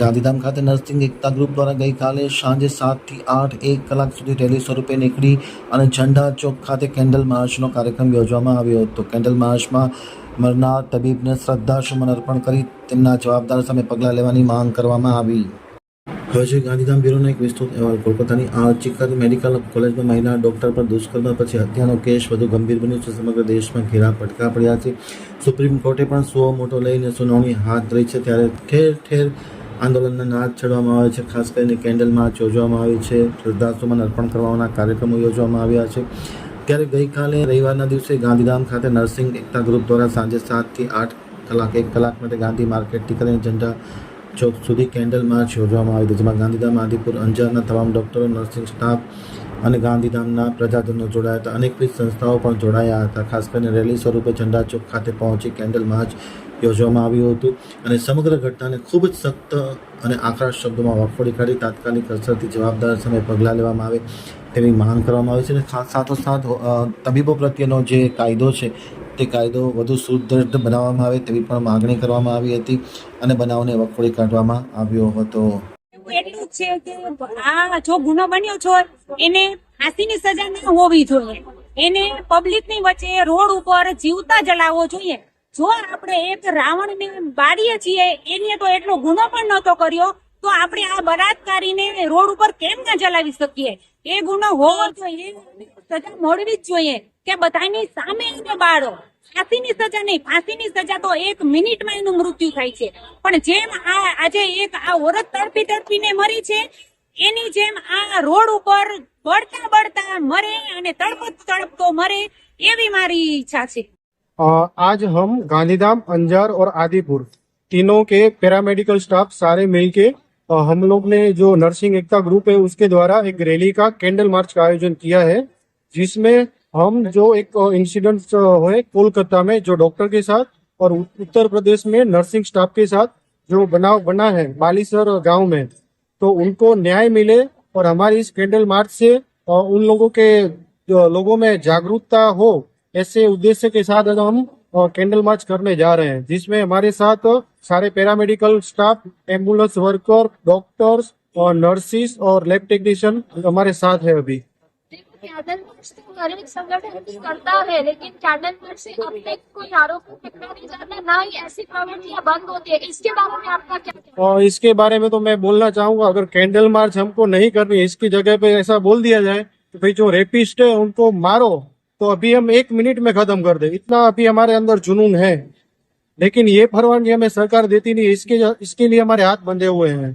ગાંધીધામ ખાતે નર્સિંગ એકતા ગ્રુપ દ્વારા ગઈકાલે સાંજે સાતથી આઠ એક કલાક સુધી રેલી સ્વરૂપે નીકળી અને ઝંડા ચોક ખાતે કેન્ડલ માર્ચનો કાર્યક્રમ યોજવામાં આવ્યો હતો. કેન્ડલ માર્ચમાં મરનાર તબીબને શ્રદ્ધાસુમન અર્પણ કરી તેમના જવાબદાર સામે પગલાં લેવાની માંગ કરવામાં આવી. હવે છે ગાંધીધામ બ્યુરોનો એક વિસ્તૃત અહેવાલ. કોલકાતાની આર્ચિકલ મેડિકલ કોલેજમાં મહિલા ડોક્ટર પર દુષ્કર્મ પછી હત્યાનો કેસ વધુ ગંભીર બન્યો છે. સમગ્ર દેશમાં ઘેરા પટકા પડ્યા છે. સુપ્રીમ કોર્ટે પણ સો મોટો લઈને સુનાવણી હાથ ધરી છે. ત્યારે ઠેર ઠેર આંદોલનના નાદ ચડવામાં આવે છે. ખાસ કરીને કેન્ડલ માર્ચ યોજવામાં આવી છે. શ્રદ્ધાસુમન અર્પણ કરવાના કાર્યક્રમો યોજવામાં આવ્યા છે. ત્યારે ગઈકાલે રવિવારના દિવસે ગાંધીધામ ખાતે નર્સિંગ એકતા ગ્રુપ દ્વારા સાંજે સાતથી આઠ કલાક, એક કલાક માટે ગાંધી માર્કેટથી કરીને ઝંડા ચોક સુધી કેન્ડલ માર્ચ યોજવામાં આવી હતી, જેમાં ગાંધીધામ, આદિપુર, અંજારના તમામ ડૉક્ટરો, નર્સિંગ સ્ટાફ અને ગાંધીધામના પ્રજાજનો જોડાયા હતા. અનેકવિધ સંસ્થાઓ પણ જોડાયા હતા. ખાસ કરીને રેલી સ્વરૂપે ઝંડા ચોક ખાતે પહોંચી કેન્ડલ માર્ચ યોજવામાં આવ્યું હતું. અને સમગ્ર ઘટનાને ખૂબ જ સખ્ત અને આકરા શબ્દોમાં વખોડી કાઢી તાત્કાલિક અસરથી જવાબદાર સામે પગલાં લેવામાં આવે તેવી માંગ કરવામાં આવી છે. અને ખાસ સાથોસાથ તબીબો પ્રત્યેનો જે કાયદો છે તે કાયદો વધુ સુદૃઢ બનાવવામાં આવે તેવી પણ માગણી કરવામાં આવી હતી અને બનાવને વખોડી કાઢવામાં આવ્યો હતો. એટલું જ છે કે આ જો ગુનો બન્યો છો એને ફાંસીની સજા ના હોવી જોઈએ. એને પબ્લિકની વચ્ચે રોડ ઉપર જીવતા જલાવવો જોઈએ. જો આપણે એક રાવણ ને બાળીએ છીએ, એને તો એટલો ગુનો પણ નતો કર્યો, તો આપણે આ બળાત્કારીને રોડ ઉપર કેમ ના ચલાવી શકીએ? એ ગુનો હોવો જોઈએ, સજા મળવી જ જોઈએ કે બધાની સામે એને બાળો. ફાંસીની સજા નહીં, ફાંસીની સજા તો એક મિનિટમાં એનું મૃત્યુ થાય છે. પણ જેમ આ આજે એક આ ઓરત તડપી તડપીને મરી છે, એની જેમ આ રોડ ઉપર બળતા બળતા મરે અને તડપત તડપતો મરે, એવી મારી ઈચ્છા છે. आज हम गांधीधाम, अंजार और आदिपुर तीनों के पैरामेडिकल स्टाफ सारे मिलके हम लोग ने जो नर्सिंग एकता ग्रुप है, उसके द्वारा एक रैली का कैंडल मार्च का आयोजन किया है, जिसमें हम जो एक इंसिडेंट है कोलकाता में जो डॉक्टर के साथ और उत्तर प्रदेश में नर्सिंग स्टाफ के साथ जो बनाव बना है, बालीसर गाँव में तो उनको न्याय मिले और हमारी इस कैंडल मार्च से उन लोगों के लोगों में जागरूकता हो ऐसे उद्देश्य के साथ आज हम कैंडल मार्च करने जा रहे हैं जिसमें हमारे साथ सारे paramedical staff ambulance worker doctors और नर्सिस और लैब टेक्नीशियन हमारे साथ है अभी। मार्च तो हर एक संगठन करता है लेकिन कैडल मार्च से अब तक कोई आरोप नहीं जाता ना ही ऐसी प्रवृत्तियाँ बंद होती है। इसके बारे में आपका क्या और इसके बारे में तो मैं बोलना चाहूँगा अगर कैंडल मार्च हमको नहीं करनी इसकी जगह पे ऐसा बोल दिया जाए कि भाई जो रेपिस्ट है उनको मारो तो अभी हम एक मिनट में खत्म कर दे इतना अभी हमारे अंदर जुनून है लेकिन ये परवानगी हमें सरकार देती नहीं है इसके इसके लिए हमारे हाथ बंधे हुए हैं